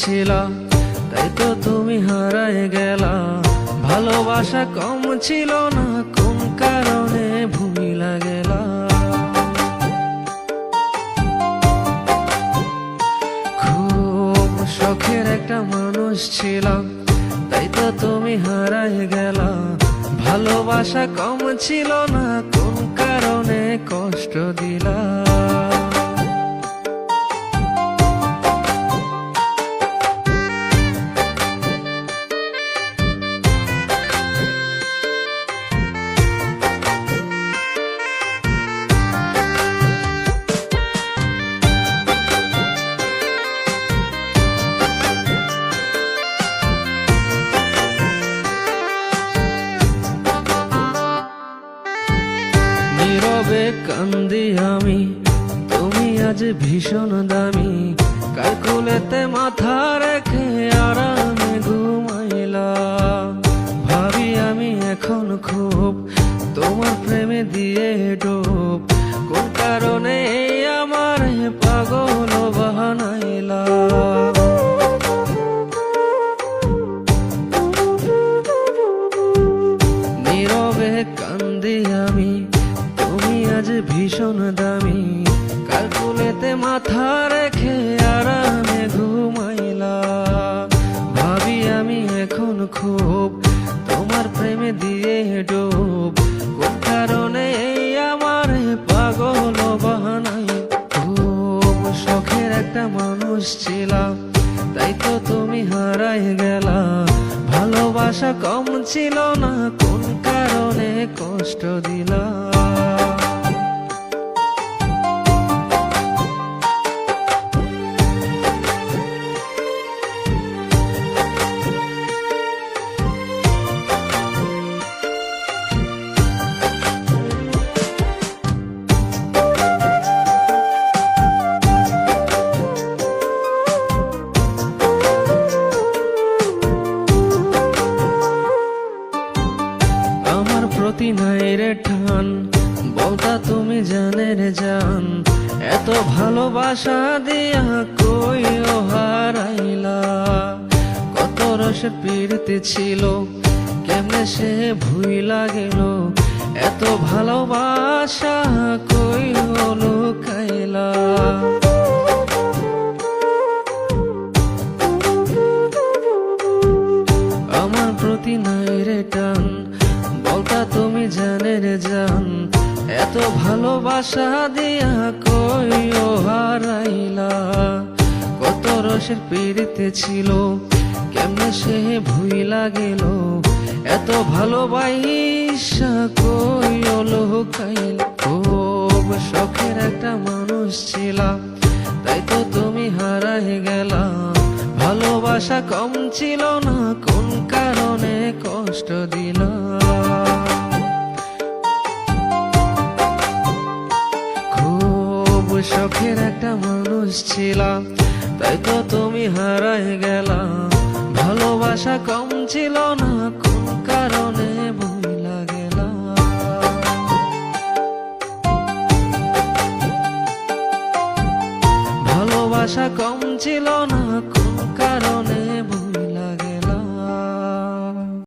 ছিলাম তাই তো তুমি হারায় গেলা। ভালোবাসা কম ছিল না, কোন কারণে ভুমিলা গেলা খুব শখের একটা মানুষ ছিলাম তাই তো তুমি হারায় গেলা। ভালোবাসা কম ছিল না, কোন কারণে কষ্ট দিলা? কান্দি আমি, তুমি আজ ভীষণ দামি। কালকুলেতে মাথা রেখে আরামে ঘুমাইলা। ভাবি আমি এখন খুব, তোমার প্রেমে দিয়ে ডোব। কোন কারণে আমার পাগল বাহানাইলা? নীরবে কান্দি আমি তুমি আজ ভীষণ দামি। কালকুলেতে মাথা রেখে আরামে ঘুমাইলা ভাবি, আমি এখন খুব তোমার প্রেমে দিয়ে ডোব। কারণে এই আমার পাগল বাহানাই খুব শখের একটা মানুষ ছিলাম, তাই তো তুমি হারাই গেলা। ভালোবাসা কম ছিল না, কোন কারণে কষ্ট দিলা প্রতি নাই রে ঠান। বলতা তুমি জানে রে জান। এত ভালোবাসা দিয়া কই ও হারাইলা? কত রসে পীড়িতে ছিল, কেমনে সে ভুই গেল এত ভালোবাসা কই ও লুকাইলা? আমার প্রতি নাই রে টান বলতা তুমি জানে রে জান, এত ভালোবাসা দিয়া কই ও হারাইলা। কত রসের পীড়িতে ছিল, কেমনে সে ভুই গেল। এত ভালোবাসা কই ও লোকাইল। খুব শখের একটা মানুষ ছিলাম তাই তো তুমি হারাই গেলা। ভালোবাসা কম ছিল না, কোন কারণে কষ্ট দিল? শখের একটা মানুষ ছিলাম তাই তো তুমি হারাই গেলা। ভালোবাসা কম ছিল না, কোন কারণে ভুলা ভালোবাসা কম ছিল না, কোন কারণে